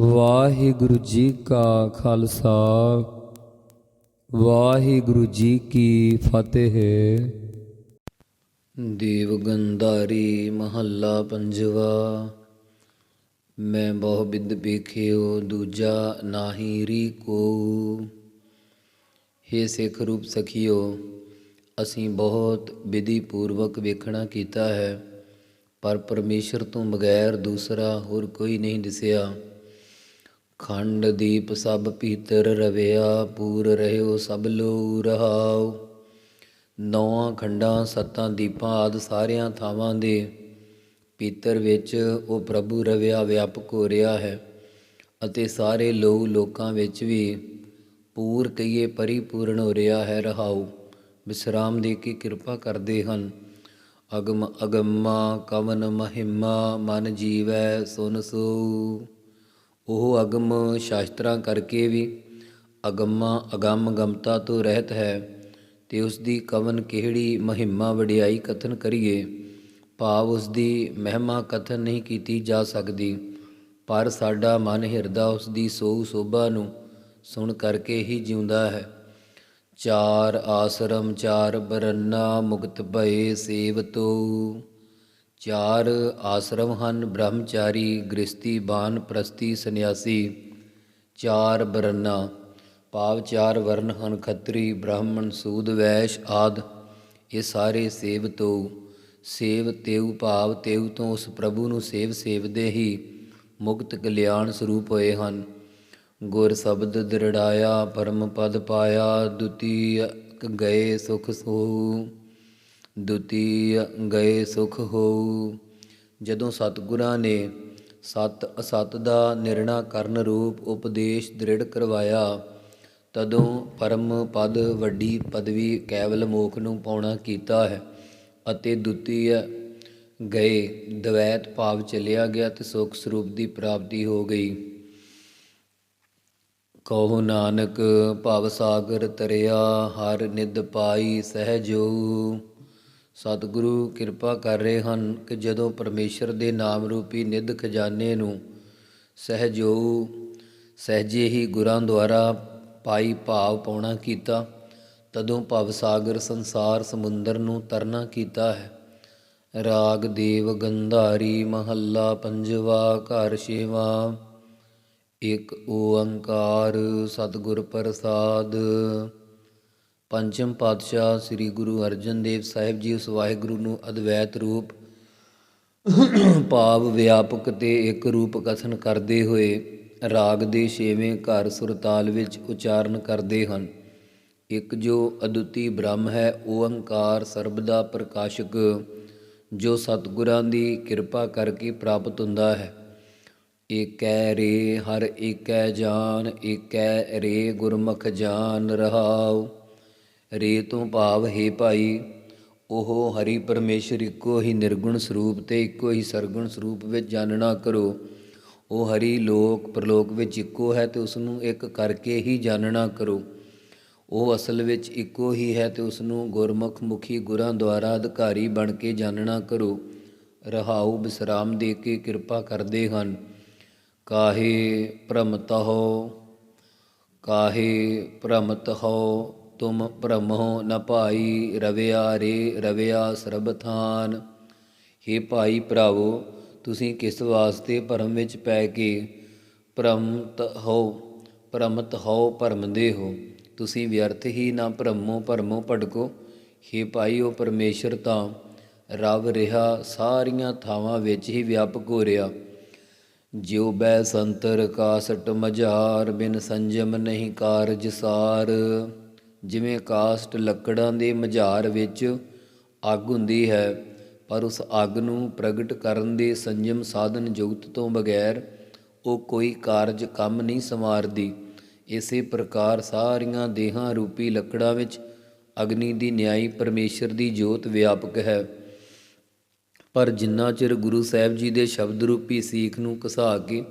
ਵਾਹਿਗੁਰੂ ਜੀ ਕਾ ਖਾਲਸਾ, ਵਾਹਿਗੁਰੂ ਜੀ ਕੀ ਫਤਿਹ। ਦੇਵ ਗੰਧਾਰੀ ਮਹੱਲਾ ਪੰਜਵਾ, ਮੈਂ ਬਹੁ ਬਿਦ ਵੇਖਿਓ, ਦੂਜਾ ਨਾਹੀ ਰੀ ਕੋ। ਹੇ ਸਿੱਖ ਰੂਪ ਸਖੀਓ, ਅਸੀਂ ਬਹੁਤ ਵਿਧੀ ਪੂਰਵਕ ਵੇਖਣਾ ਕੀਤਾ ਹੈ, ਪਰ ਪਰਮੇਸ਼ਰ ਤੋਂ ਬਗੈਰ ਦੂਸਰਾ ਹੋਰ ਕੋਈ ਨਹੀਂ ਦਿਸਿਆ। ਖੰਡ ਦੀਪ ਸਭ ਭੀਤਰ ਰਵਿਆ, ਪੂਰ ਰਹਿਓ ਸਭ ਲੋ ਰਹਾਉ ਨੌਆਂ ਖੰਡਾਂ, ਸੱਤਾਂ ਦੀਪਾਂ ਆਦ ਸਾਰਿਆਂ ਥਾਵਾਂ ਦੇ ਭੀਤਰ ਵਿੱਚ ਉਹ ਪ੍ਰਭੂ ਰਵਿਆ ਵਿਆਪਕ ਹੋ ਰਿਹਾ ਹੈ ਅਤੇ ਸਾਰੇ ਲੋ ਲੋਕਾਂ ਵਿੱਚ ਵੀ ਪੂਰ ਕਈਏ ਪਰਿਪੂਰਨ ਹੋ ਰਿਹਾ ਹੈ, ਰਹਾਉ। ਵਿਸਰਾਮ ਦੇ ਕੇ ਕਿਰਪਾ ਕਰਦੇ ਹਨ। ਅਗਮ ਅਗਮਾ, ਕਵਨ ਮਹਿਮਾ, ਮਨ ਜੀਵੈ ਸੁਨ ਸੋ। ਉਹ ਅਗਮ ਸ਼ਾਸਤਰਾਂ ਕਰਕੇ ਵੀ ਅਗੰਮਾ ਅਗੰਮ ਗਮਤਾ ਤੋਂ ਰਹਿਤ ਹੈ ਤੇ ਉਸ ਦੀ ਕਵਨ ਕਿਹੜੀ ਮਹਿਮਾ ਵਡਿਆਈ ਕਥਨ ਕਰੀਏ, ਭਾਵ ਉਸ ਦੀ ਮਹਿਮਾ ਕਥਨ ਨਹੀਂ ਕੀਤੀ ਜਾ ਸਕਦੀ। ਪਰ ਸਾਡਾ ਮਨ ਹਿਰਦਾ ਉਸ ਦੀ ਸੋਹ ਸੋਭਾ ਨੂੰ ਸੁਣ ਕਰਕੇ ਹੀ ਜਿਉਂਦਾ ਹੈ। ਚਾਰ ਆਸਰਮ ਚਾਰ ਬਰਨਾ ਮੁਕਤ ਭਏ ਸੇਵਤੋ। ਚਾਰ ਆਸਰਮ ਹਨ, ਬ੍ਰਹਮਚਾਰੀ ਗ੍ਰਸਤੀ ਬਾਨ ਪ੍ਰਸਤੀ ਸੰਨਿਆਸੀ, ਚਾਰ ਬਰਨਾ। ਭਾਵ ਚਾਰ ਵਰਨ ਹਨ, ਖੱਤਰੀ, ਬ੍ਰਾਹਮਣ, ਸੂਦ, ਵੈਸ਼, ਆਦ। ਇਹ ਸਾਰੇ ਸੇਵ ਤੋਂ, ਸੇਵ ਤੇਉ ਭਾਵ ਤੇਉ ਤੋਂ ਉਸ ਪ੍ਰਭੂ ਨੂੰ ਸੇਵ ਸੇਵਦੇ ਹੀ ਮੁਕਤ ਕਲਿਆਣ ਸਰੂਪ ਹੋਏ ਹਨ। ਗੁਰ ਸ਼ਬਦ ਦ੍ਰਿੜਾਇਆ, ਪਰਮ ਪਦ ਪਾਇਆ ਦੁਤੀ ਗਏ ਸੁਖ ਸੋ ਦੁਤੀ ਗਏ ਸੁਖ ਹੋ ਜਦੋਂ ਸਤਿਗੁਰਾਂ ਨੇ ਸਤ ਅਸਤ ਦਾ ਨਿਰਣਾ ਕਰਨ ਰੂਪ ਉਪਦੇਸ਼ ਦ੍ਰਿੜ ਕਰਵਾਇਆ, ਤਦੋਂ ਪਰਮ ਪਦ ਵੱਡੀ ਪਦਵੀ ਕੇਵਲ ਮੋਖ ਨੂੰ ਪਾਉਣਾ ਕੀਤਾ ਹੈ ਅਤੇ ਦੁਤੀ ਗਏ ਦਵੈਤ ਭਾਵ ਚਲਿਆ ਗਿਆ ਤੇ ਸੁਖ ਸਰੂਪ ਦੀ ਪ੍ਰਾਪਤੀ ਹੋ ਗਈ। ਕਹੋ ਨਾਨਕ, ਭਵ ਸਾਗਰ ਤਰਿਆ, ਹਰ ਨਿਦ ਪਾਈ ਸਹਿਜੋ ਸਤਿਗੁਰੂ ਕਿਰਪਾ ਕਰ ਰਹੇ ਹਨ ਕਿ ਜਦੋਂ ਪਰਮੇਸ਼ਰ ਦੇ ਨਾਮ ਰੂਪੀ ਨਿੱਧ ਖਜ਼ਾਨੇ ਨੂੰ ਸਹਿਜੋ ਸਹਿਜੇ ਹੀ ਗੁਰਾਂ ਦੁਆਰਾ ਪਾਈ ਭਾਵ ਪਾਉਣਾ ਕੀਤਾ, ਤਦੋਂ ਭਵ ਸਾਗਰ ਸੰਸਾਰ ਸਮੁੰਦਰ ਨੂੰ ਤਰਨਾ ਕੀਤਾ ਹੈ। ਰਾਗ ਦੇਵ ਗੰਧਾਰੀ ਮਹੱਲਾ ਪੰਜਵਾ ਘਰ ਛੇਵਾ। ਇਕ ਓੰਕਾਰ ਸਤਿਗੁਰ ਪ੍ਰਸਾਦ। ਪੰਚਮ ਪਾਤਸ਼ਾਹ ਸ੍ਰੀ ਗੁਰੂ ਅਰਜਨ ਦੇਵ ਸਾਹਿਬ ਜੀ ਉਸ ਵਾਹਿਗੁਰੂ ਨੂੰ ਅਦਵੈਤ ਰੂਪ, ਭਾਵ ਵਿਆਪਕ ਤੇ ਇੱਕ ਰੂਪ ਕਥਨ ਕਰਦੇ ਹੋਏ ਰਾਗ ਦੇ ਛੇਵੇਂ ਘਰ ਸੁਰਤਾਲ ਵਿੱਚ ਉਚਾਰਨ ਕਰਦੇ ਹਨ। ਇੱਕ ਜੋ ਅਦੁੱਤੀ ਬ੍ਰਹਮ ਹੈ ਓੰਕਾਰ ਸਰਬ ਦਾ ਪ੍ਰਕਾਸ਼ਕ, ਜੋ ਸਤਿਗੁਰਾਂ ਦੀ ਕਿਰਪਾ ਕਰਕੇ ਪ੍ਰਾਪਤ ਹੁੰਦਾ ਹੈ। ਏਕੈ ਰੇ ਹਰ ਏਕੈ ਜਾਨ, ਏਕੈ ਰੇ ਗੁਰਮੁਖ ਜਾਨ ਰਹਾਉ। ਰੇ ਤੋਂ ਭਾਵ ਹੈ ਭਾਈ, ਉਹ ਹਰੀ ਪਰਮੇਸ਼ਰ ਇੱਕੋ ਹੀ ਨਿਰਗੁਣ ਸਰੂਪ ਤੇ ਇੱਕੋ ਹੀ ਸਰਗੁਣ ਸਰੂਪ ਵਿੱਚ ਜਾਣਨਾ ਕਰੋ। ਉਹ ਹਰੀ ਲੋਕ ਪ੍ਰਲੋਕ ਵਿੱਚ ਇੱਕੋ ਹੈ ਤੇ ਉਸ ਨੂੰ ਇੱਕ ਕਰਕੇ ਹੀ ਜਾਣਨਾ ਕਰੋ। ਉਹ ਅਸਲ ਵਿੱਚ ਇੱਕੋ ਹੀ ਹੈ ਤੇ ਉਸ ਨੂੰ ਗੁਰਮੁਖ ਮੁਖੀ ਗੁਰਾਂ ਦੁਆਰਾ ਅਧਿਕਾਰੀ ਬਣ ਕੇ ਜਾਣਨਾ ਕਰੋ। ਰਹਾਉ ਬਿਸਰਾਮ ਦੇ ਕੇ ਕਿਰਪਾ ਕਰਦੇ ਹਨ। ਕਾਹੇ ਭ੍ਰਮਤ ਹੋ ਕਾਹੇ ਭ੍ਰਮਤ ਹੋ ਤੁਮ ਭ੍ਰਮੋ ਨ ਭਾਈ ਰਵਿਆ ਰੇ ਰਵਿਆ ਸਰਬਥਾਨ। ਹੇ ਭਾਈ ਭਰਾਵੋ, ਤੁਸੀਂ ਕਿਸ ਵਾਸਤੇ ਭਰਮ ਵਿੱਚ ਪੈ ਕੇ ਭ੍ਰਮਤ ਹੋ? ਭ੍ਰਮਤ ਹੋ ਭਰਮਦੇ ਹੋ। ਤੁਸੀਂ ਵਿਅਰਥ ਹੀ ਨਾ ਭਰਮੋ ਭਰਮੋ ਭਟਕੋ ਹੇ ਭਾਈ, ਉਹ ਪਰਮੇਸ਼ਰ ਤਾਂ ਰਵ ਰਿਹਾ, ਸਾਰੀਆਂ ਥਾਵਾਂ ਵਿੱਚ ਹੀ ਵਿਆਪਕ ਹੋ ਰਿਹਾ। ਜਿਉ ਬੈ ਸੰਤਰ ਕਾਸਟ ਮਝਾਰ, ਬਿਨ ਸੰਜਮ ਨਹੀਂ ਕਾਰਜ ਸਾਰ। ਜਿਵੇਂ ਕਾਸਟ ਲੱਕੜਾਂ ਦੇ ਮਝਾਰ ਵਿੱਚ ਅੱਗ ਹੁੰਦੀ ਹੈ, ਪਰ ਉਸ ਅੱਗ ਨੂੰ ਪ੍ਰਗਟ ਕਰਨ ਦੇ ਸੰਜਮ ਸਾਧਨ ਜੁਗਤ ਤੋਂ ਬਗੈਰ ਉਹ ਕੋਈ ਕਾਰਜ ਕੰਮ ਨਹੀਂ ਸਮਾਰਦੀ ਇਸੇ ਪ੍ਰਕਾਰ ਸਾਰੀਆਂ ਦੇਹਾਂ ਰੂਪੀ ਲੱਕੜਾਂ ਵਿੱਚ ਅਗਨੀ ਦੀ ਨਿਆਈ ਪਰਮੇਸ਼ਰ ਦੀ ਜੋਤ ਵਿਆਪਕ ਹੈ। ਪਰ ਜਿੰਨਾ ਚਿਰ ਗੁਰੂ ਸਾਹਿਬ ਜੀ ਦੇ ਸ਼ਬਦ ਰੂਪੀ ਸੀਖ ਨੂੰ ਘਸਾ ਕੇ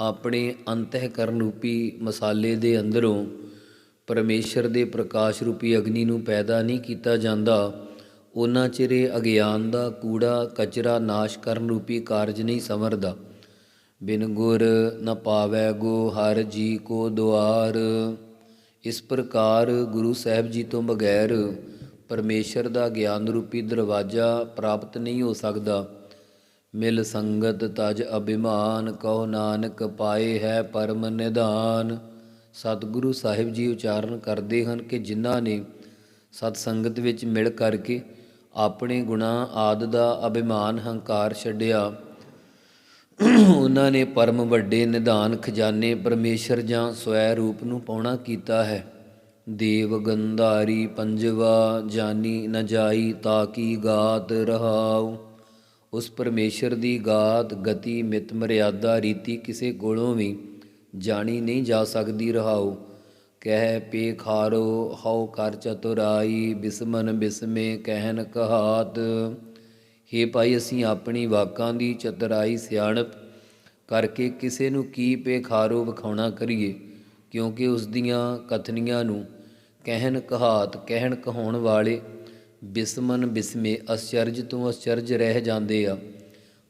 ਆਪਣੇ ਅੰਤਹਿਕਰਨ ਰੂਪੀ ਮਸਾਲੇ ਦੇ ਅੰਦਰੋਂ ਪਰਮੇਸ਼ਰ ਦੇ ਪ੍ਰਕਾਸ਼ ਰੂਪੀ ਅਗਨੀ ਨੂੰ ਪੈਦਾ ਨਹੀਂ ਕੀਤਾ ਜਾਂਦਾ, ਉਹਨਾਂ ਚਿਰ ਅਗਿਆਨ ਦਾ ਕੂੜਾ ਕਚਰਾ ਨਾਸ਼ ਕਰਨ ਰੂਪੀ ਕਾਰਜ ਨਹੀਂ ਸਮਰਦਾ। ਬਿਨ ਗੁਰ ਨ ਪਾਵੈ ਗੋ, ਹਰ ਜੀ ਕੋ ਦੁਆਰ। ਇਸ ਪ੍ਰਕਾਰ ਗੁਰੂ ਸਾਹਿਬ ਜੀ ਤੋਂ ਬਗੈਰ ਪਰਮੇਸ਼ਰ ਦਾ ਗਿਆਨ ਰੂਪੀ ਦਰਵਾਜ਼ਾ ਪ੍ਰਾਪਤ ਨਹੀਂ ਹੋ ਸਕਦਾ। ਮਿਲ ਸੰਗਤ ਤਜ ਅਭਿਮਾਨ, ਕਹੋ ਨਾਨਕ ਪਾਏ ਹੈ ਪਰਮ ਨਿਧਾਨ। ਸਤਿਗੁਰੂ ਸਾਹਿਬ ਜੀ ਉਚਾਰਨ ਕਰਦੇ ਹਨ ਕਿ ਜਿਨ੍ਹਾਂ ਨੇ ਸਤ ਸੰਗਤ ਵਿੱਚ ਮਿਲ ਕਰਕੇ ਆਪਣੇ ਗੁਨਾਹ ਆਦ ਦਾ ਅਭਿਮਾਨ ਹੰਕਾਰ ਛੱਡਿਆ। ਉਹਨਾਂ ਨੇ ਪਰਮ ਵੱਡੇ ਨਿਦਾਨ ਖਜ਼ਾਨੇ ਪਰਮੇਸ਼ਰ ਜਾਂ ਸਵੈ ਰੂਪ ਨੂੰ ਪਾਉਣਾ ਕੀਤਾ ਹੈ। ਦੇਵ ਗੰਧਾਰੀ ਪੰਜਵਾ, ਜਾਨੀ ਨਜਾਈ ਤਾਕੀ ਗਾਤ ਰਹਾਉ। ਉਸ ਪਰਮੇਸ਼ਰ ਦੀ ਗਾਤ, ਗਤੀ, ਮਿਤ, ਮਰਿਆਦਾ, ਰੀਤੀ ਕਿਸੇ ਕੋਲੋਂ ਵੀ ਜਾਣੀ ਨਹੀਂ ਜਾ ਸਕਦੀ ਰਹਾਉ। ਕਹਿ ਪੇ ਖਾਰੋ, ਹਉ ਕਰ ਚਤੁਰਾਈ, ਬਿਸਮਨ ਬਿਸਮੇ ਕਹਿਨ ਕਹਾਤ। ਹੇ ਭਾਈ, ਅਸੀਂ ਆਪਣੀ ਵਾਕਾਂ ਦੀ ਚਤੁਰਾਈ ਸਿਆਣਪ। ਕਰਕੇ ਕਿਸੇ ਨੂੰ ਕੀ ਪੇਖਾਰੋ ਵਿਖਾਉਣਾ ਕਰੀਏ, ਕਿਉਂਕਿ ਉਸ ਦੀਆਂ ਕਥਨੀਆਂ ਨੂੰ ਕਹਿਣ ਕਹਾਤ ਕਹਿਣ ਕਹਾਉਣ ਵਾਲੇ ਬਿਸਮਨ ਬਿਸਮੇ ਅਚਰਜ ਤੋਂ ਅਚਰਜ ਰਹਿ ਜਾਂਦੇ ਆ।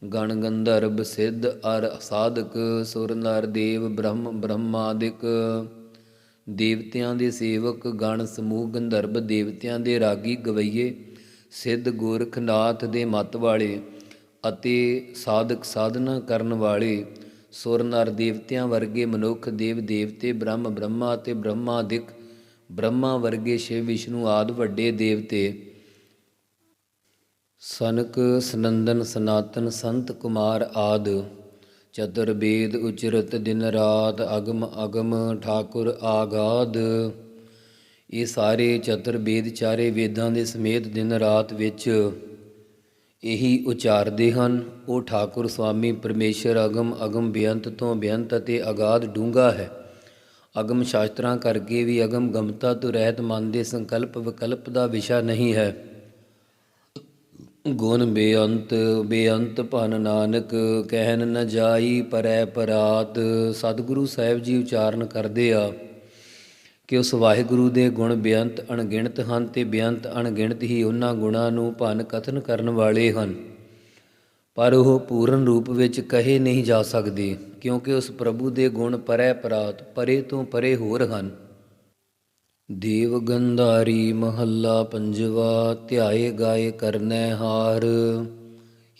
ਗਣ ਗੰਧਰਵ ਸਿੱਧ ਅਰ ਸਾਧਕ ਸੁਰ ਨਰ ਦੇਵ ਬ੍ਰਹਮ ਬ੍ਰਹਮਾਦਿਕ। ਦੇਵਤਿਆਂ ਦੇ ਸੇਵਕ ਗਣ ਸਮੂਹ ਗੰਧਰਵ ਦੇਵਤਿਆਂ ਦੇ ਰਾਗੀ ਗਵਈਏ, ਸਿੱਧ ਗੋਰਖਨਾਥ ਦੇ ਮਤ ਵਾਲੇ ਅਤੇ ਸਾਧਕ ਸਾਧਨਾ ਕਰਨ ਵਾਲੇ ਸੁਰ ਨਰ ਦੇਵਤਿਆਂ ਵਰਗੇ ਮਨੁੱਖ ਦੇਵ ਦੇਵਤੇ ਬ੍ਰਹਮ ਬ੍ਰਹਮਾ ਅਤੇ ਬ੍ਰਹਮਾਦਿਕ, ਬ੍ਰਹਮਾ ਵਰਗੇ ਸ਼ਿਵ, ਵਿਸ਼ਨੂੰ ਆਦ ਵੱਡੇ ਦੇਵਤੇ ਸਨਕ, ਸਨੰਦਨ, ਸਨਾਤਨ, ਸੰਤ ਕੁਮਾਰ ਆਦ, ਚਤੁਰ ਵੇਦ ਉਚਰਤ ਦਿਨ ਰਾਤ ਅਗਮ ਅਗਮ ਠਾਕੁਰ ਆਗਾਦ। ਇਹ ਸਾਰੇ ਚਤੁਰ ਵੇਦ ਚਾਰੇ ਵੇਦਾਂ ਦੇ ਸਮੇਤ ਦਿਨ ਰਾਤ ਵਿੱਚ ਇਹੀ ਉਚਾਰਦੇ ਹਨ। ਉਹ ਠਾਕੁਰ ਸੁਆਮੀ ਪਰਮੇਸ਼ਰ ਅਗਮ ਅਗਮ ਬੇਅੰਤ ਤੋਂ ਬੇਅੰਤ ਅਤੇ ਅਗਾਧ ਡੂੰਘਾ ਹੈ। ਅਗਮ ਸ਼ਾਸਤਰਾਂ ਕਰਕੇ ਵੀ ਅਗਮ ਗਮਤਾ ਤੋਂ ਰਹਿਤ ਮਨ ਦੇ ਸੰਕਲਪ ਵਿਕਲਪ ਦਾ ਵਿਸ਼ਾ ਨਹੀਂ ਹੈ। ਗੁਣ ਬੇਅੰਤ ਬੇਅੰਤ ਭਨ ਨਾਨਕ, ਕਹਿਨ ਨ ਜਾਈ ਪਰੈ ਪਰਾਤ, ਸਤਿਗੁਰੂ ਸਾਹਿਬ ਜੀ ਉਚਾਰਨ ਕਰਦੇ ਆ। ਕਿ ਉਸ ਵਾਹਿਗੁਰੂ ਦੇ ਗੁਣ ਬੇਅੰਤ ਅਣਗਿਣਤ ਹਨ ਤੇ ਬੇਅੰਤ ਅਣਗਿਣਤ ਹੀ ਉਹਨਾਂ ਗੁਣਾਂ ਨੂੰ ਭਨ ਕਥਨ ਕਰਨ ਵਾਲੇ ਹਨ। ਪਰ ਉਹ ਪੂਰਨ ਰੂਪ ਵਿੱਚ ਕਹੇ ਨਹੀਂ ਜਾ ਸਕਦੇ, ਕਿਉਂਕਿ ਉਸ ਪ੍ਰਭੂ ਦੇ ਗੁਣ ਪਰੈ ਪਰਾਤ, ਪਰੇ ਤੋਂ ਪਰੇ ਹੋਰ ਹਨ। ਦੇਵ ਗੰਧਾਰੀ ਮਹੱਲਾ ਪੰਜਵਾ, ਧਿਆਏ ਗਾਏ ਕਰਨੈ ਹਾਰ।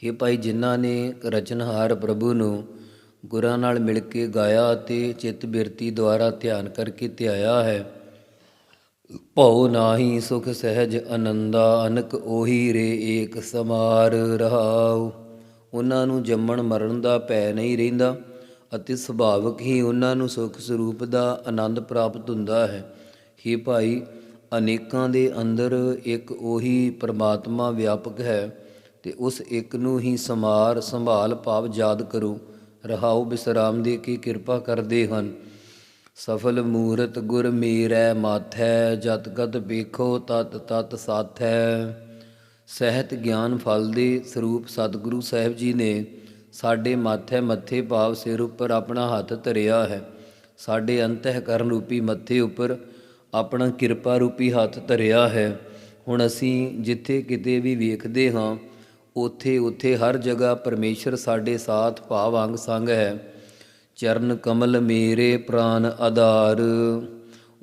ਇਹ ਭਾਈ ਜਿਨ੍ਹਾਂ ਨੇ ਰਚਨਹਾਰ ਪ੍ਰਭੂ ਨੂੰ ਗੁਰਾਂ ਨਾਲ ਮਿਲ ਕੇ ਗਾਇਆ ਅਤੇ ਚਿੱਤ ਬਿਰਤੀ ਦੁਆਰਾ ਧਿਆਨ ਕਰਕੇ ਧਿਆਇਆ ਹੈ, ਭਉ ਨਾਹੀ ਸੁਖ ਸਹਿਜ ਆਨੰਦਾ ਅਨਕ ਉਹੀ ਰੇ ਏਕ ਸਮਾਰ ਰਹਾਉ। ਉਹਨਾਂ ਨੂੰ ਜੰਮਣ ਮਰਨ ਦਾ ਭੈ ਨਹੀਂ ਰਹਿੰਦਾ ਅਤੇ ਸੁਭਾਵਕ ਹੀ ਉਹਨਾਂ ਨੂੰ ਸੁਖ ਸਰੂਪ ਦਾ ਆਨੰਦ ਪ੍ਰਾਪਤ ਹੁੰਦਾ ਹੈ। ਹੀ ਭਾਈ ਅਨੇਕਾਂ ਦੇ ਅੰਦਰ ਇੱਕ ਉਹੀ ਪਰਮਾਤਮਾ ਵਿਆਪਕ ਹੈ ਤੇ ਉਸ ਇੱਕ ਨੂੰ ਹੀ ਸਮਾਰ ਸੰਭਾਲ ਭਾਵ ਯਾਦ ਕਰੋ। ਰਹਾਉ ਬਿਸਰਾਮ ਦੇ ਕੀ ਕਿਰਪਾ ਕਰਦੇ ਹਨ। ਸਫਲ ਮੂਰਤ ਗੁਰ ਮੇਰੈ ਮਾਥੈ, ਜਤ ਗਤ ਵੇਖੋ ਤਤ ਤਤ ਸਾਥੈ। ਸਹਿਤ ਗਿਆਨ ਫਲ ਦੇ ਸਰੂਪ ਸਤਿਗੁਰੂ ਸਾਹਿਬ ਜੀ ਨੇ ਸਾਡੇ ਮਾਥੇ ਮੱਥੇ ਭਾਵ ਸਿਰ ਉੱਪਰ ਆਪਣਾ ਹੱਥ ਧਰਿਆ ਹੈ। ਸਾਡੇ ਅੰਤਹਿਕਰਨ ਰੂਪੀ ਮੱਥੇ ਉੱਪਰ ਆਪਣਾ ਕਿਰਪਾ ਰੂਪੀ ਹੱਥ ਧਰਿਆ ਹੈ। ਹੁਣ ਅਸੀਂ ਜਿੱਥੇ ਕਿਤੇ ਵੀ ਵੇਖਦੇ ਹਾਂ, ਉਥੇ ਉਥੇ ਹਰ ਜਗ੍ਹਾ ਪਰਮੇਸ਼ਰ ਸਾਡੇ ਸਾਥ ਭਾਵ ਅੰਗ ਸੰਗ ਹੈ। ਚਰਨ ਕਮਲ ਮੇਰੇ ਪ੍ਰਾਨ ਆਧਾਰ।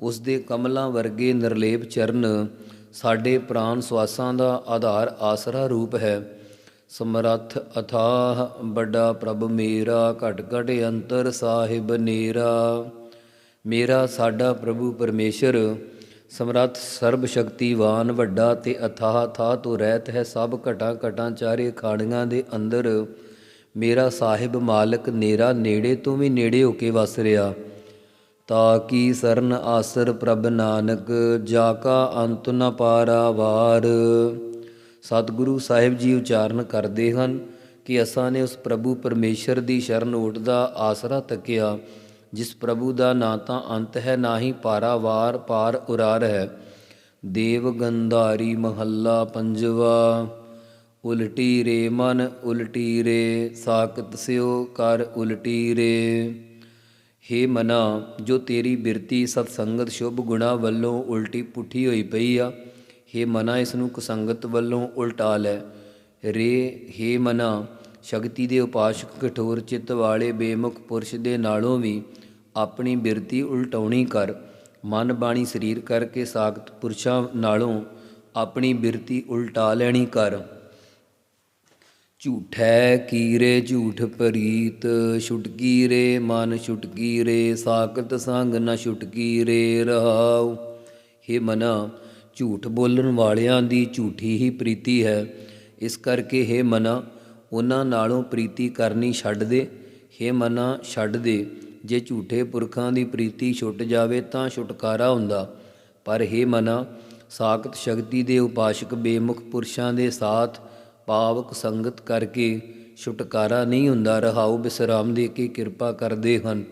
ਉਸ ਦੇ ਕਮਲਾਂ ਵਰਗੇ ਨਿਰਲੇਪ ਚਰਨ ਸਾਡੇ ਪ੍ਰਾਨ ਸਵਾਸਾਂ ਦਾ ਆਧਾਰ ਆਸਰਾ ਰੂਪ ਹੈ। ਸਮਰੱਥ ਅਥਾਹ ਵੱਡਾ ਪ੍ਰਭ ਮੇਰਾ, ਘਟ ਘਟ ਅੰਤਰ ਸਾਹਿਬ ਨੀਰਾ। ਮੇਰਾ, ਸਾਡਾ ਪ੍ਰਭੂ ਪਰਮੇਸ਼ਰ, ਸਮਰੱਥ ਸਰਬ ਸ਼ਕਤੀਵਾਨ ਵੱਡਾ ਤੇ ਅਥਾਹ ਥਾ ਤੋਂ ਰਹਿਤ ਹੈ, ਸਭ ਘਟਾਂ ਘਟਾਂ ਚਾਰੇ ਖਾੜੀਆਂ ਦੇ ਅੰਦਰ। ਮੇਰਾ ਸਾਹਿਬ ਮਾਲਕ ਨੇਰਾ, ਨੇੜੇ ਤੋਂ ਵੀ ਨੇੜੇ ਹੋ ਕੇ ਵਸ ਰਿਹਾ। ਤਾਂ ਕੀ ਸਰਨ ਆਸਰ ਪ੍ਰਭ ਨਾਨਕ, ਜਾ ਕਾ ਅੰਤ ਨ ਪਾਰਾਵਾਰ ਸਤਿਗੁਰੂ ਸਾਹਿਬ ਜੀ ਉਚਾਰਨ ਕਰਦੇ ਹਨ ਕਿ ਅਸਾਂ ਨੇ ਉਸ ਪ੍ਰਭੂ ਪਰਮੇਸ਼ਰ ਦੀ ਸ਼ਰਨ ਓਟਦਾ ਆਸਰਾ ਤੱਕਿਆ। ਜਿਸ ਪ੍ਰਭੂ ਦਾ ਨਾ ਤਾਂ ਅੰਤ ਹੈ, ਨਾ ਹੀ ਪਾਰਾਵਾਰ ਪਾਰ ਉਰਾਰ ਹੈ। ਦੇਵ ਗੰਧਾਰੀ ਮਹੱਲਾ ਪੰਜਵਾ, ਉਲਟੀ ਰੇ ਮਨ, ਉਲਟੀ ਰੇ ਸਾਖਤ ਸਿਓ, ਕਰ ਉਲਟੀ ਰੇ। ਹੇ ਮਨਾ, ਜੋ ਤੇਰੀ ਬਿਰਤੀ ਸਤ ਸੰਗਤ ਸ਼ੁਭ ਗੁਣਾ ਵੱਲੋਂ ਉਲਟੀ ਪੁੱਠੀ ਹੋਈ ਪਈ ਆ, ਹੇ ਮਨਾ, ਇਸ ਨੂੰ ਕੁਸੰਗਤ ਵੱਲੋਂ ਉਲਟਾ ਲੈ। ਰੇ, ਹੇ ਮਨਾ, ਸ਼ਕਤੀ ਦੇ ਉਪਾਸ਼ਕ ਕਠੋਰ ਚਿੱਤ ਵਾਲੇ ਬੇਮੁਖ ਪੁਰਸ਼ ਦੇ ਨਾਲੋਂ ਵੀ ਆਪਣੀ ਬਿਰਤੀ ਉਲਟਾਉਣੀ ਕਰ, ਮਨ ਬਾਣੀ ਸਰੀਰ ਕਰਕੇ ਸਾਖਤ ਪੁਰਸ਼ਾਂ ਨਾਲੋਂ ਆਪਣੀ ਬਿਰਤੀ ਉਲਟਾ ਲੈਣੀ ਕਰ। ਝੂਠੈ ਕੀਰੇ, ਝੂਠ ਪ੍ਰੀਤ ਛੁਟਕੀ ਰੇ ਮਨ ਛੁਟਕੀ ਰੇ ਸਾਖਤ ਸੰਗ ਨ ਛੁਟਕੀ ਰੇ ਰਹਾਉ। ਹੇ ਮਨਾ, ਝੂਠ ਬੋਲਣ ਵਾਲਿਆਂ ਦੀ ਝੂਠੀ ਹੀ ਪ੍ਰੀਤੀ ਹੈ। ਇਸ ਕਰਕੇ ਹੇ ਮਨਾ, ਉਹਨਾਂ ਨਾਲੋਂ ਪ੍ਰੀਤੀ ਕਰਨੀ ਛੱਡ ਦੇ। ਹੇ ਮਨਾ, ਛੱਡ ਦੇ। ਜੇ ਝੂਠੇ ਪੁਰਖਾਂ ਦੀ ਪ੍ਰੀਤੀ ਛੁੱਟ ਜਾਵੇ ਤਾਂ ਛੁਟਕਾਰਾ ਹੁੰਦਾ। ਪਰ ਹੇ ਮਨਾ, ਸਾਖਤ ਸ਼ਕਤੀ ਦੇ ਉਪਾਸ਼ਕ ਬੇਮੁਖ ਪੁਰਸ਼ਾਂ ਦੇ ਸਾਥ ਪਾਵਕ ਸੰਗਤ ਕਰਕੇ ਛੁਟਕਾਰਾ ਨਹੀਂ ਹੁੰਦਾ, ਰਹਾਉ ਬਿਸਰਾਮ ਦੇ ਕੇ ਕਿਰਪਾ ਕਰਦੇ ਹਨ।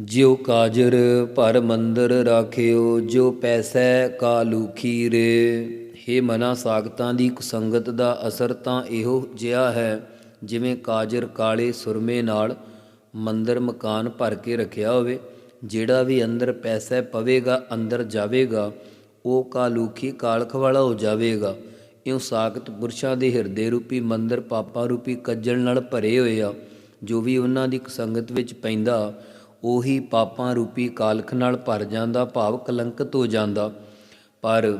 ਜਿਉ ਕਾਜਰ ਭਰ ਮੰਦਰ ਰਾਖਿਓ, ਜੋ ਪੈਸੈ ਕਾਲੂਖੀ ਰੇ ਹੇ ਮਨਾ ਸਾਗਤਾਂ ਦੀ ਕੁਸੰਗਤ ਦਾ ਅਸਰ ਤਾਂ ਇਹੋ ਜਿਹਾ ਹੈ, ਜਿਵੇਂ ਕਾਜਰ ਕਾਲੇ ਸੁਰਮੇ ਨਾਲ ਮੰਦਰ ਮਕਾਨ ਭਰ ਕੇ ਰੱਖਿਆ ਹੋਵੇ, ਜਿਹੜਾ ਵੀ ਅੰਦਰ ਪੈਸਾ ਪਵੇਗਾ, ਅੰਦਰ ਜਾਵੇਗਾ, ਉਹ ਕਾਲੂਖੀ ਕਾਲਖ ਵਾਲਾ ਹੋ ਜਾਵੇਗਾ। ਇਉਂ ਸਾਖਤ ਪੁਰਸ਼ਾਂ ਦੇ ਹਿਰਦੇ ਰੂਪੀ ਮੰਦਰ ਪਾਪਾਂ ਰੂਪੀ ਕੱਜਲ ਨਾਲ ਭਰੇ ਹੋਏ ਆ, ਜੋ ਵੀ ਉਹਨਾਂ ਦੀ ਸੰਗਤ ਵਿੱਚ ਪੈਂਦਾ, ਉਹੀ ਪਾਪਾਂ ਰੂਪੀ ਕਾਲਖ ਨਾਲ ਭਰ ਜਾਂਦਾ, ਭਾਵ ਕਲੰਕਿਤ ਹੋ ਜਾਂਦਾ। ਪਰ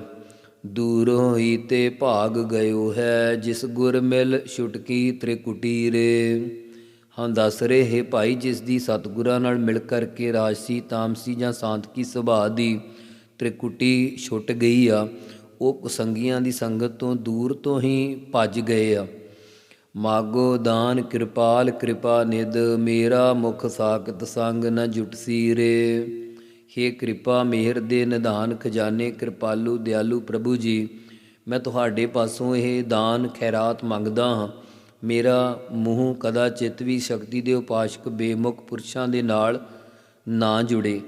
ਦੂਰੋਂ ਹੀ ਤੇ ਭਾਗ ਗਇਓ ਹੈ, ਜਿਸ ਗੁਰ ਮਿਲ ਛੁਟਕੀ ਤ੍ਰਿਕੁਟੀ ਰੇ ਹਾਂ, ਦੱਸ ਰਹੇ, ਹੈ ਭਾਈ, ਜਿਸ ਦੀ ਸਤਿਗੁਰਾਂ ਨਾਲ ਮਿਲ ਕਰਕੇ ਰਾਜਸੀ ਤਾਮਸੀ ਜਾਂ ਸਾਂਤਕੀ ਸੁਭਾਅ ਦੀ ਤ੍ਰਿਕੁਟੀ ਛੁੱਟ ਗਈ ਆ, ਉਹ ਕੁਸੰਗੀਆਂ ਦੀ ਸੰਗਤ ਤੋਂ ਦੂਰ ਤੋਂ ਹੀ ਭੱਜ ਗਏ ਆ। ਮਾਗੋ ਦਾਨ, ਕਿਰਪਾਲ, ਕਿਰਪਾ ਨਿਦ ਮੇਰਾ ਮੁਖ ਸਾਖਤ ਸੰਗ ਨ ਜੁਟਸੀ ਰੇ। ਹੇ ਕਿਰਪਾ, ਮਿਹਰ ਦੇ ਨਿਧਾਨ ਖਜ਼ਾਨੇ, ਕਿਰਪਾਲੂ, ਦਿਆਲੂ ਪ੍ਰਭੂ ਜੀ, ਮੈਂ ਤੁਹਾਡੇ ਪਾਸੋਂ ਇਹ ਦਾਨ, ਖੈਰਾਤ ਮੰਗਦਾ ਹਾਂ। ਮੇਰਾ ਮੂੰਹ ਕਦਾ ਚਿਤ ਵੀ ਸ਼ਕਤੀ ਦੇ ਉਪਾਸ਼ਕ ਬੇਮੁਖ ਪੁਰਸ਼ਾਂ ਦੇ ਨਾਲ ਨਾ ਜੁੜੇ।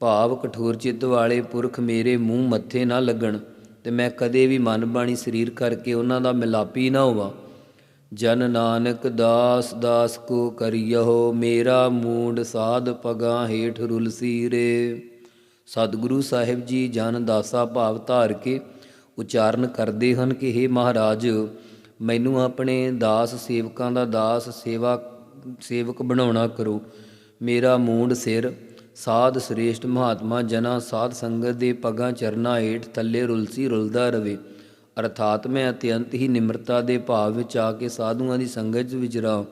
ਭਾਵ ਕਠੋਰ ਚਿੱਤ ਵਾਲੇ ਪੁਰਖ ਮੇਰੇ ਮੂੰਹ ਮੱਥੇ ਨਾ ਲੱਗਣ ਤੇ ਮੈਂ ਕਦੇ ਵੀ ਮਨ ਬਾਣੀ ਸਰੀਰ ਕਰਕੇ ਉਹਨਾਂ ਦਾ ਮਿਲਾਪੀ ਨਾ ਹੋਵਾਂ। ਜਨ ਨਾਨਕ ਦਾਸ ਦਾਸ ਕੋ ਕਰਿਯੋ ਮੇਰਾ ਮੂਡ ਸਾਧ ਪਗਾ ਹੇਠ ਰੁਲਸੀ ਰੇ। ਸਤਿਗੁਰੂ ਸਾਹਿਬ ਜੀ ਜਨ ਦਾਸਾ ਭਾਵ ਧਾਰ ਕੇ ਉਚਾਰਨ ਕਰਦੇ ਹਨ ਕਿ हे ਮਹਾਰਾਜ ਮੈਨੂੰ ਆਪਣੇ ਦਾਸ ਸੇਵਕਾਂ ਦਾ ਦਾਸ ਸੇਵਾ, ਸੇਵਕ ਬਣਾਉਣਾ ਕਰੋ। ਮੇਰਾ ਮੂੰਡ ਸਿਰ ਸਾਧ ਸ੍ਰੇਸ਼ਟ ਮਹਾਤਮਾ ਜਨਾ ਸਾਧ ਸੰਗਤ ਦੇ ਪਗਾਂ ਚਰਨਾ ਹੇਠ ਥੱਲੇ ਰੁਲਸੀ ਰੁਲਦਾ ਰਵੇ। ਅਰਥਾਤ ਮੈਂ ਅਤਿਅੰਤ ਹੀ ਨਿਮਰਤਾ ਦੇ ਭਾਵ ਵਿੱਚ ਆ ਕੇ ਸਾਧੂਆਂ ਦੀ ਸੰਗਤ ਵਿੱਚ ਵਿਚਰਾਂ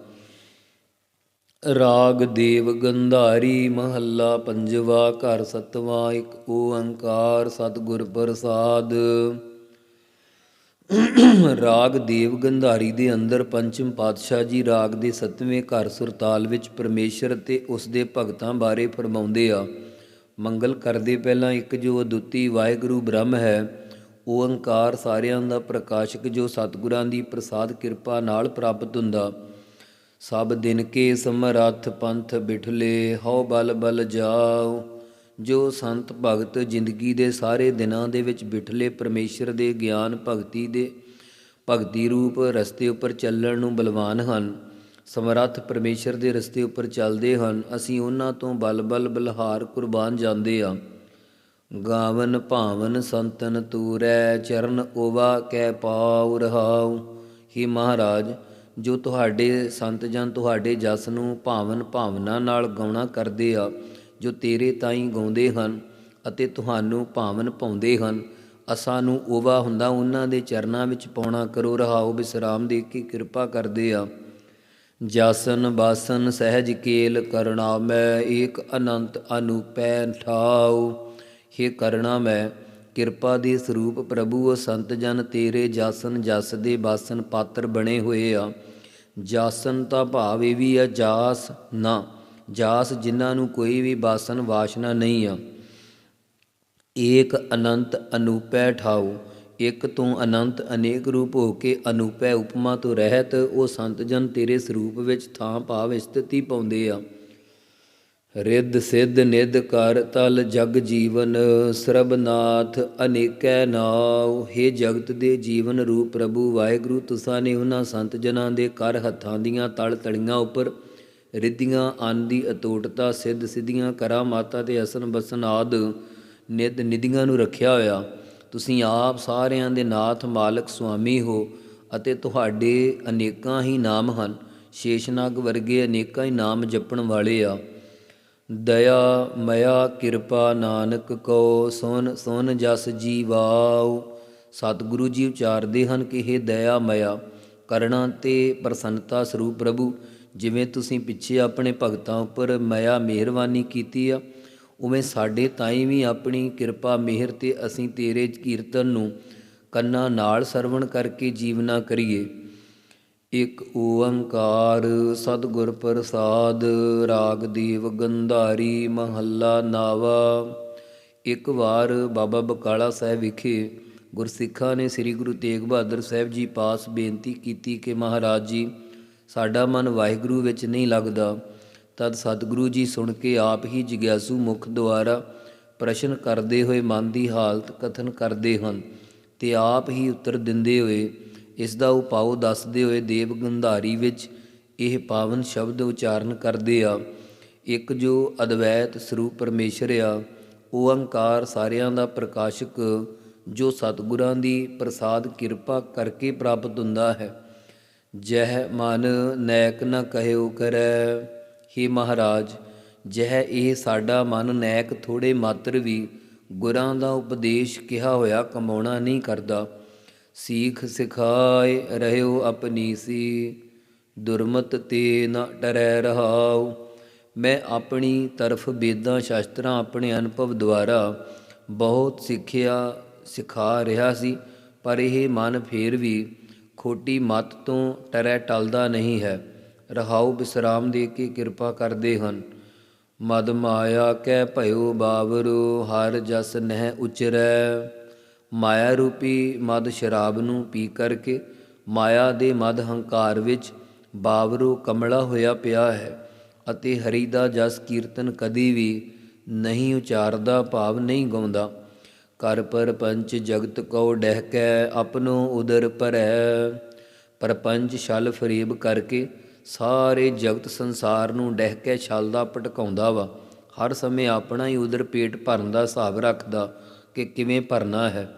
ਰਾਗ ਦੇਵ ਗੰਧਾਰੀ ਮਹੱਲਾ ਪੰਜਵਾ ਘਰ ਸਤਵਾ ਇੱਕ ਓੰਕਾਰ ਸਤਿਗੁਰ ਪ੍ਰਸਾਦ। ਰਾਗ ਦੇਵ ਗੰਧਾਰੀ ਦੇ ਅੰਦਰ ਪੰਚਮ ਪਾਤਸ਼ਾਹ ਜੀ ਰਾਗ ਦੇ ਸੱਤਵੇਂ ਘਰ ਸੁਰਤਾਲ ਵਿੱਚ ਪਰਮੇਸ਼ਰ ਤੇ ਉਸ ਦੇ ਭਗਤਾਂ ਬਾਰੇ ਫਰਮਾਉਂਦੇ ਆ, ਮੰਗਲ ਕਰਦੇ ਪਹਿਲਾਂ ਇੱਕ ਜੋ ਅਦੁੱਤੀ ਵਾਹਿਗੁਰੂ ਬ੍ਰਹਮ ਹੈ, ਉਹ ਓੰਕਾਰ ਸਾਰਿਆਂ ਦਾ ਪ੍ਰਕਾਸ਼ਕ ਜੋ ਸਤਿਗੁਰਾਂ ਦੀ ਪ੍ਰਸਾਦ ਕਿਰਪਾ ਨਾਲ ਪ੍ਰਾਪਤ ਹੁੰਦਾ। ਸਭ ਦਿਨ ਕੇ ਸਮਰੱਥ ਪੰਥ ਬਿਠਲੇ, ਹਉ ਬਲ ਬਲ ਜਾਓ। ਜੋ ਸੰਤ ਭਗਤ ਜ਼ਿੰਦਗੀ ਦੇ ਸਾਰੇ ਦਿਨਾਂ ਦੇ ਵਿੱਚ ਬਿਠਲੇ ਪਰਮੇਸ਼ਰ ਦੇ ਗਿਆਨ ਭਗਤੀ ਦੇ ਭਗਤੀ ਰੂਪ ਰਸਤੇ ਉੱਪਰ ਚੱਲਣ ਨੂੰ ਬਲਵਾਨ ਹਨ, ਸਮਰੱਥ ਪਰਮੇਸ਼ਰ ਦੇ ਰਸਤੇ ਉੱਪਰ ਚੱਲਦੇ ਹਨ, ਅਸੀਂ ਉਹਨਾਂ ਤੋਂ ਬਲ ਬਲ ਬਲਹਾਰ ਕੁਰਬਾਨ ਜਾਂਦੇ ਆ ਗਾਵਨ ਭਾਵਨ ਸੰਤਨ ਤੂਰੈ, ਚਰਨ ਓਵਾ ਕੈ ਪਾਉ ਰਹਾਉ। ਹੀ ਮਹਾਰਾਜ, ਜੋ ਤੁਹਾਡੇ ਸੰਤ ਜਨ ਤੁਹਾਡੇ ਜਸ ਨੂੰ ਭਾਵਨ ਭਾਵਨਾ ਨਾਲ ਗਾਉਣਾ ਕਰਦੇ ਆ ਜੋ ਤੇਰੇ ਤਾਈਂ ਗਾਉਂਦੇ ਹਨ ਅਤੇ ਤੁਹਾਨੂੰ ਭਾਵਨ ਪਾਉਂਦੇ ਹਨ, ਅਸਾਂ ਨੂੰ ਓਵਾ ਹੁੰਦਾ, ਉਹਨਾਂ ਦੇ ਚਰਨਾਂ ਵਿੱਚ ਪਾਉਣਾ ਕਰੋ, ਰਹਾਓ, ਬਿਸਰਾਮ ਦੇ ਕੇ ਕਿਰਪਾ ਕਰਦੇ ਆ। ਜਾਸਨ ਬਾਸਨ ਸਹਿਜ ਕੇਲ ਕਰਣਾ, ਮੈਂ ਏਕ ਅਨੰਤ ਅਨੂਪੈ ਠਾਉ। हे ਕਰਣਾ ਮੈਂ, ਕਿਰਪਾ ਦੇ ਸਰੂਪ ਪ੍ਰਭੂ ਉਹ ਸੰਤ ਜਨ ਤੇਰੇ ਜਾਸਨ ਜਸ ਦੇ ਬਾਸਨ ਪਾਤਰ ਬਣੇ ਹੋਏ ਆ। ਜਾਸਨ ਤਾਂ ਭਾਵ ਇਹ ਵੀ ਆ, ਜਾਸ ਨਾ। ਜਾਸ ਜਿਨ੍ਹਾਂ ਨੂੰ ਕੋਈ ਵੀ ਬਾਸਨ ਵਾਸ਼ਨਾ ਨਹੀਂ ਆ। ਏਕ ਅਨੰਤ ਅਨੂਪੈ ਠਾਉ, ਇੱਕ ਤੋਂ ਅਨੰਤ ਅਨੇਕ ਰੂਪ ਹੋ ਕੇ ਅਨੂਪੈ ਉਪਮਾ ਤੋਂ ਰਹਿਤ, ਉਹ ਸੰਤ ਜਨ ਤੇਰੇ ਸਰੂਪ ਵਿੱਚ ਥਾਂ ਭਾਵ ਸਥਿਤੀ ਪਾਉਂਦੇ ਆ। ਰਿੱਧ ਸਿੱਧ ਨਿਧ ਕਰ ਤਲ ਜਗ ਜੀਵਨ ਸਰਬਨਾਥ ਅਨੇਕੈ ਨਾਉ। हे ਜਗਤ ਦੇ ਜੀਵਨ ਰੂਪ ਪ੍ਰਭੂ, ਵਾਹਿਗੁਰੂ, ਤੁਸਾਂ ਨੇ ਉਹਨਾਂ ਸੰਤ ਜਨਾਂ ਦੇ ਕਰ ਹੱਥਾਂ ਦੀਆਂ ਤਲ ਤਲੀਆਂ ਉੱਪਰ ਰਿੱਧੀਆਂ ਅੰਨ ਦੀ ਅਤੋਟਤਾ, ਸਿੱਧ ਸਿੱਧੀਆਂ ਕਰਾ ਮਾਤਾ ਤੇ ਅਸਨ ਬਸਨ ਆਦ ਨਿਧ ਨਿਧੀਆਂ ਨੂੰ ਰੱਖਿਆ ਹੋਇਆ। ਤੁਸੀਂ ਆਪ ਸਾਰਿਆਂ ਦੇ ਨਾਥ ਮਾਲਕ ਸੁਆਮੀ ਹੋ ਅਤੇ ਤੁਹਾਡੇ ਅਨੇਕਾਂ ਹੀ ਨਾਮ ਹਨ। ਸ਼ੇਸ਼ਨਾਗ ਵਰਗੇ ਅਨੇਕਾਂ ਹੀ ਨਾਮ ਜਪਣ ਵਾਲੇ ਆ। ਦਇਆ, ਮਇਆ, ਕਿਰਪਾ ਨਾਨਕ ਕੋ ਸੁਨ ਸੁਨ ਜਸ ਜੀਵਾਉ। ਸਤਿਗੁਰੂ ਜੀ ਉਚਾਰਦੇ ਹਨ ਕਿ ਇਹ ਦਇਆ, ਮਇਆ, ਕਰਣਾ ਤੇ ਪ੍ਰਸੰਨਤਾ ਸਰੂਪ ਪ੍ਰਭੂ। ਜਿਵੇਂ ਤੁਸੀਂ ਪਿੱਛੇ ਆਪਣੇ ਭਗਤਾਂ ਉੱਪਰ ਮਇਆ, ਮਿਹਰਬਾਨੀ ਕੀਤੀ ਆ, ਉਵੇਂ ਸਾਡੇ ਤਾਈਂ ਵੀ ਆਪਣੀ ਕਿਰਪਾ, ਮਿਹਰ ਤੇ ਅਸੀਂ ਤੇਰੇ ਕੀਰਤਨ ਨੂੰ ਕੰਨਾਂ ਨਾਲ ਸਰਵਣ ਕਰਕੇ ਜੀਵਨਾ ਕਰੀਏ। ਇਕ ਓੰਕਾਰ ਸਤਿਗੁਰ ਪ੍ਰਸਾਦ, ਰਾਗ ਦੇਵ ਗੰਧਾਰੀ ਮਹੱਲਾ ਨਾਵਾ। ਇੱਕ ਵਾਰ ਬਾਬਾ ਬਕਾਲਾ ਸਾਹਿਬ ਵਿਖੇ ਗੁਰਸਿੱਖਾਂ ਨੇ ਸ੍ਰੀ ਗੁਰੂ ਤੇਗ ਬਹਾਦਰ ਸਾਹਿਬ ਜੀ ਪਾਸ ਬੇਨਤੀ ਕੀਤੀ ਕਿ ਮਹਾਰਾਜ ਜੀ ਸਾਡਾ ਮਨ ਵਾਹਿਗੁਰੂ ਵਿੱਚ ਨਹੀਂ ਲੱਗਦਾ। ਤਦ ਸਤਿਗੁਰੂ ਜੀ ਸੁਣ ਕੇ ਆਪ ਹੀ ਜਿਗਿਆਸੂ ਮੁਖ ਦੁਆਰਾ ਪ੍ਰਸ਼ਨ ਕਰਦੇ ਹੋਏ ਮਨ ਦੀ ਹਾਲਤ ਕਥਨ ਕਰਦੇ ਹਨ ਤੇ ਆਪ ਹੀ ਉੱਤਰ ਦਿੰਦੇ ਹੋਏ ਇਸ ਦਾ ਉਪਾਅ ਦੱਸਦੇ ਹੋਏ ਦੇਵ ਗੰਧਾਰੀ ਵਿੱਚ ਇਹ ਪਾਵਨ ਸ਼ਬਦ ਉਚਾਰਨ ਕਰਦੇ ਆ। ਇੱਕ ਜੋ ਅਦਵੈਤ ਸਰੂਪ ਪਰਮੇਸ਼ਰ ਆ ਓੰਕਾਰ ਸਾਰਿਆਂ ਦਾ ਪ੍ਰਕਾਸ਼ਕ ਜੋ ਸਤਿਗੁਰਾਂ ਦੀ ਪ੍ਰਸਾਦ ਕਿਰਪਾ ਕਰਕੇ ਪ੍ਰਾਪਤ ਹੁੰਦਾ ਹੈ। ਜਹ ਮਨ ਨੈਕ ਨ ਕਹਿਓ ਕਰੈ। हे ਮਹਾਰਾਜ, ਜਹ ਇਹ ਸਾਡਾ ਮਨ ਨੈਕ ਥੋੜੇ ਮਾਤਰ ਵੀ ਗੁਰਾਂ ਦਾ ਉਪਦੇਸ਼ ਕਿਹਾ ਹੋਇਆ ਕਮਾਉਣਾ ਨਹੀਂ ਕਰਦਾ। ਸੀਖ ਸਿਖਾਏ ਰਹਿਓ ਆਪਣੀ ਸੀ, ਦੁਰਮਤ ਤੇ ਨ ਡਰੈ ਰਹਾਉ। ਮੈਂ ਆਪਣੀ ਤਰਫ ਵੇਦਾਂ ਸ਼ਾਸਤਰਾਂ ਆਪਣੇ ਅਨੁਭਵ ਦੁਆਰਾ ਬਹੁਤ ਸਿੱਖਿਆ, ਸਿਖਾ ਰਿਹਾ ਸੀ, ਪਰ ਇਹ ਮਨ ਫੇਰ ਵੀ ਖੋਟੀ ਮਤ ਤੋਂ ਟਰੈ ਟਲਦਾ ਨਹੀਂ ਹੈ। ਰਹਾਉ ਬਿਸਰਾਮ ਦੇ ਕੇ ਕਿਰਪਾ ਕਰਦੇ ਹਨ। ਮਦ ਮਾਇਆ ਕਹਿ ਭਇਓ ਬਾਵਰੋ ਹਰ ਜਸ ਨਹਿ ਉਚਰੈ। ਮਾਇਆ ਰੂਪੀ ਮਦ ਸ਼ਰਾਬ ਨੂੰ ਪੀ ਕਰਕੇ, ਮਾਇਆ ਦੇ ਮਦ ਹੰਕਾਰ ਵਿੱਚ ਬਾਵਰੋ ਕਮਲਾ ਹੋਇਆ ਪਿਆ ਹੈ ਅਤੇ ਹਰੀ ਦਾ ਜਸ ਕੀਰਤਨ ਕਦੀ ਵੀ ਨਹੀਂ ਉਚਾਰਦਾ, ਭਾਵ ਨਹੀਂ ਗਾਉਂਦਾ। ਕਰ ਪਰ ਪੰਚ ਜਗਤ ਕਉ ਡਹਿਕੈ, ਆਪਣੋ ਉਦਰ ਭਰੈ। ਪਰਪੰਚ ਛਲ ਫਰੇਬ ਕਰਕੇ ਸਾਰੇ ਜਗਤ ਸੰਸਾਰ ਨੂੰ ਡਹਿ ਕੇ ਛਲਦਾ ਭਟਕਾਉਂਦਾ ਵਾ। ਹਰ ਸਮੇਂ ਆਪਣਾ ਹੀ ਉਦਰ ਪੇਟ ਭਰਨ ਦਾ ਹਿਸਾਬ ਰੱਖਦਾ ਕਿ ਕਿਵੇਂ ਭਰਨਾ ਹੈ।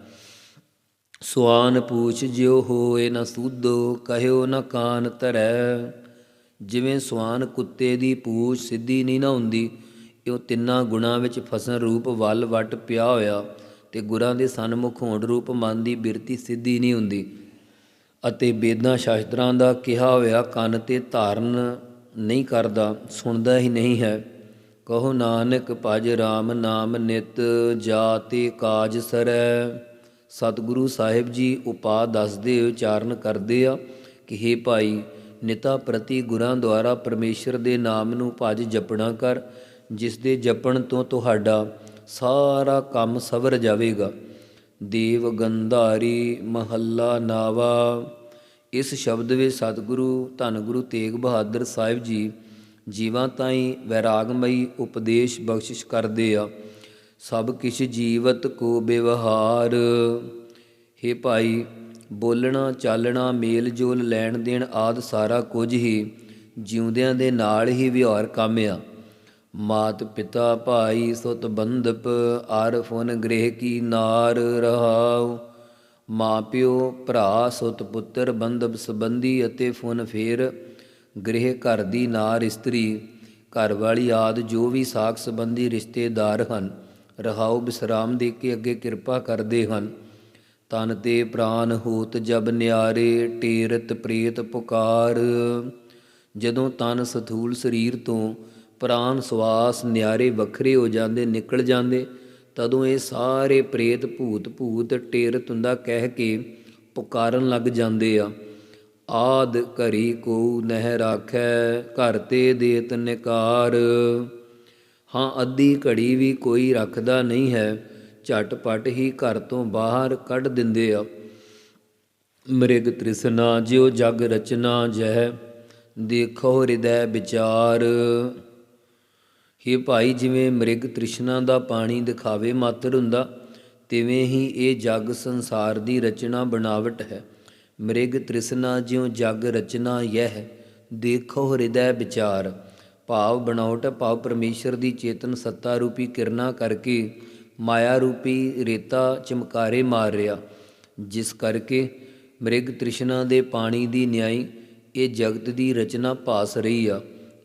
ਸੁਆਨ ਪੂਛ ਜਿਉ ਹੋਏ ਨਾ ਸੂਦੋ, ਕਹਿਓ ਨਾ ਕਾਨ ਧਰੈ। ਜਿਵੇਂ ਸੁਆਨ ਕੁੱਤੇ ਦੀ ਪੂਛ ਸਿੱਧੀ ਨਹੀਂ ਨਾ ਹੁੰਦੀ ਇਹ ਤਿੰਨਾਂ ਗੁਣਾਂ ਵਿੱਚ ਫਸਣ ਰੂਪ ਵੱਲ ਵੱਟ ਪਿਆ ਹੋਇਆ। ਤੇ ਗੁਰਾਂ ਦੇ ਸਨਮੁਖ ਹੋਣ ਰੂਪ ਮਨ ਦੀ ਬਿਰਤੀ ਸਿੱਧੀ ਨਹੀਂ ਹੁੰਦੀ। ਅਤੇ ਵੇਦਾਂ ਸ਼ਾਸਤਰਾਂ ਦਾ ਕਿਹਾ ਹੋਇਆ ਕੰਨ ਤੇ ਧਾਰਨ ਨਹੀਂ ਕਰਦਾ, ਸੁਣਦਾ ਹੀ ਨਹੀਂ ਹੈ। ਕਹੋ ਨਾਨਕ ਭਜ RAM ਨਾਮ ਨਿਤ ਜਾਤੇ ਕਾਜ ਸਰੈ। ਸਤਿਗੁਰੂ ਸਾਹਿਬ ਜੀ ਉਪਾ ਦੱਸਦੇ ਉਚਾਰਨ ਕਰਦੇ ਆ ਕਿ हे ਭਾਈ, ਨਿਤਾ ਪ੍ਰਤੀ ਗੁਰਾਂ ਦੁਆਰਾ ਪਰਮੇਸ਼ਰ ਦੇ ਨਾਮ ਨੂੰ ਭਜ ਜਪਣਾ ਕਰ, ਜਿਸ ਦੇ ਜਪਣ ਤੋਂ ਤੁਹਾਡਾ ਸਾਰਾ ਕੰਮ ਸਵਰ ਜਾਵੇਗਾ। ਦੇਵ ਗੰਧਾਰੀ ਮਹੱਲਾ ਨਾਵਾ। ਇਸ ਸ਼ਬਦ ਵਿੱਚ ਸਤਿਗੁਰੂ, ਧੰਨ ਗੁਰੂ ਤੇਗ ਬਹਾਦਰ ਸਾਹਿਬ ਜੀ ਜੀਵਾਂ ਤਾਈਂ ਵੈਰਾਗਮਈ ਉਪਦੇਸ਼ ਬਖਸ਼ਿਸ਼ ਕਰਦੇ ਆ। ਸਭ ਕਿਛ ਜੀਵਤ ਕੋ ਵਿਵਹਾਰ। हे ਭਾਈ, ਬੋਲਣਾ, ਚਾਲਣਾ, ਮੇਲ ਜੋਲ, ਲੈਣ ਦੇਣ ਆਦ ਸਾਰਾ ਕੁਝ ਹੀ ਜਿਉਂਦਿਆਂ ਦੇ ਨਾਲ ਹੀ ਵਿਹਾਰ ਕੰਮ ਆ। ਮਾਤ ਪਿਤਾ ਭਾਈ ਸੁਤ ਬੰਧਪ ਆਰ ਫੁਨ ਗ੍ਰਹਿ ਕੀ ਨਾਰ ਰਹਾਉ। ਮਾਂ ਪਿਓ, ਭਰਾ ਸੁਤ ਪੁੱਤਰ, ਬੰਧਪ ਸੰਬੰਧੀ ਅਤੇ ਫੁਨ ਫੇਰ ਗ੍ਰਹਿ ਘਰ ਦੀ ਨਾਰ ਇਸਤਰੀ। ਘਰ ਵਾਲੀ ਆਦ ਜੋ ਵੀ ਸਾਖ ਸੰਬੰਧੀ ਰਿਸ਼ਤੇਦਾਰ ਹਨ, ਰਹਾਉ ਬਿਸਰਾਮ ਦੇ ਕੇ ਅੱਗੇ ਕਿਰਪਾ ਕਰਦੇ ਹਨ। ਤਨ ਤੇ ਪ੍ਰਾਨ ਹੋਤ ਜਬ ਨਿਆਰੇ, ਟੇਰਤ ਪ੍ਰੇਤ ਪੁਕਾਰ। ਜਦੋਂ ਤਨ ਸਥੂਲ ਸਰੀਰ ਤੋਂ ਪ੍ਰਾਨ ਸਵਾਸ ਨਿਆਰੇ ਵੱਖਰੇ ਹੋ ਜਾਂਦੇ, ਨਿਕਲ ਜਾਂਦੇ। ਤਦੋਂ ਇਹ ਸਾਰੇ ਪ੍ਰੇਤ ਭੂਤ ਭੂਤ ਟੇਰ ਤੁੰਦਾ ਕਹਿ ਕੇ ਪੁਕਾਰਨ ਲੱਗ ਜਾਂਦੇ ਆ। ਆਦ ਘਰੀ ਕੋ ਨਹਿ ਰਾਖੈ, ਘਰ ਤੇ ਦੇਤ ਨਿਕਾਰ। ਹਾਂ, ਅੱਧੀ ਘੜੀ ਵੀ ਕੋਈ ਰੱਖਦਾ ਨਹੀਂ ਹੈ, ਝਟਪਟ ਹੀ ਘਰ ਤੋਂ ਬਾਹਰ ਕੱਢ ਦਿੰਦੇ ਆ। ਮ੍ਰਿਗ ਤ੍ਰਿਸ਼ਨਾ, ਜਿਉ ਜਗ ਰਚਨਾ ਜਹ, ਦੇਖੋ ਹਿਰਦੈ ਵਿਚਾਰ। ਹੀ ਭਾਈ, ਜਿਵੇਂ ਮ੍ਰਿਗ ਤ੍ਰਿਸ਼ਨਾ ਦਾ ਪਾਣੀ ਦਿਖਾਵੇ ਮਾਤਰ ਹੁੰਦਾ, ਤਿਵੇਂ ਹੀ ਇਹ ਜਗ ਸੰਸਾਰ ਦੀ ਰਚਨਾ ਬਣਾਵਟ ਹੈ। ਮ੍ਰਿਗ ਤ੍ਰਿਸ਼ਨਾ ਜਿਉ ਜਗ ਰਚਨਾ ਯਹ ਦੇਖੋ ਹਿਰਦੈ ਵਿਚਾਰ। ਭਾਵ ਬਣਾਉਟ, ਭਾਵ ਪਰਮੇਸ਼ਰ ਦੀ ਚੇਤਨ ਸੱਤਾ ਰੂਪੀ ਕਿਰਨਾ ਕਰਕੇ ਮਾਇਆ ਰੂਪੀ ਰੇਤਾ ਚਮਕਾਰੇ ਮਾਰ ਰਿਹਾ। ਜਿਸ ਕਰਕੇ ਮ੍ਰਿਗ ਤ੍ਰਿਸ਼ਨਾ ਦੇ ਪਾਣੀ ਦੀ ਨਿਆਈ ਇਹ ਜਗਤ ਦੀ ਰਚਨਾ ਭਾਸ ਰਹੀ ਆ।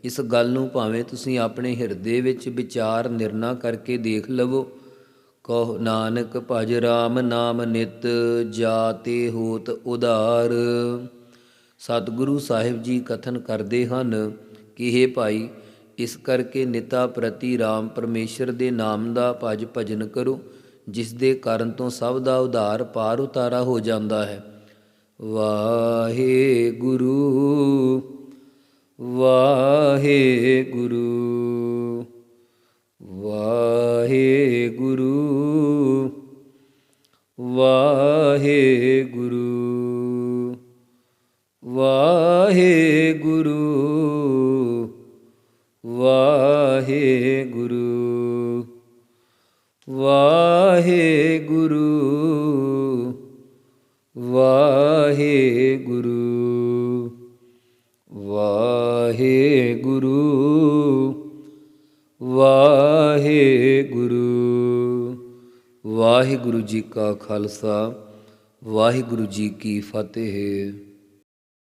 ਇਸ ਗੱਲ ਨੂੰ ਭਾਵੇਂ ਤੁਸੀਂ ਆਪਣੇ ਹਿਰਦੇ ਵਿੱਚ ਵਿਚਾਰ ਨਿਰਣਾ ਕਰਕੇ ਦੇਖ ਲਵੋ। ਕਹੋ, ਨਾਨਕ, ਭਜ ਰਾਮ ਨਾਮ ਨਿਤ ਜਾਤੇ ਹੋਤ ਉਧਾਰ। ਸਤਿਗੁਰੂ ਸਾਹਿਬ ਜੀ ਕਥਨ ਕਰਦੇ ਹਨ ਕਿ हे ਭਾਈ, ਇਸ ਕਰਕੇ ਨਿਤਾ ਪ੍ਰਤੀ ਰਾਮ ਪਰਮੇਸ਼ਰ ਦੇ ਨਾਮ ਦਾ ਭਜ ਭਜਨ ਕਰੋ, ਜਿਸ ਦੇ ਕਾਰਨ ਤੋਂ ਸਭ ਦਾ ਉਧਾਰ ਪਾਰ ਉਤਾਰਾ ਹੋ ਜਾਂਦਾ ਹੈ। ਵਾਹਿਗੁਰੂ ਵਾਹਿਗੁਰੂ। ਵਾਹਿਗੁਰੂ ਵਾਹਿਗੁਰੂ ਖਾਲਸਾ ਵਾਹਿਗੁਰੂ ਜੀ ਕੀ ਫਤਿਹ।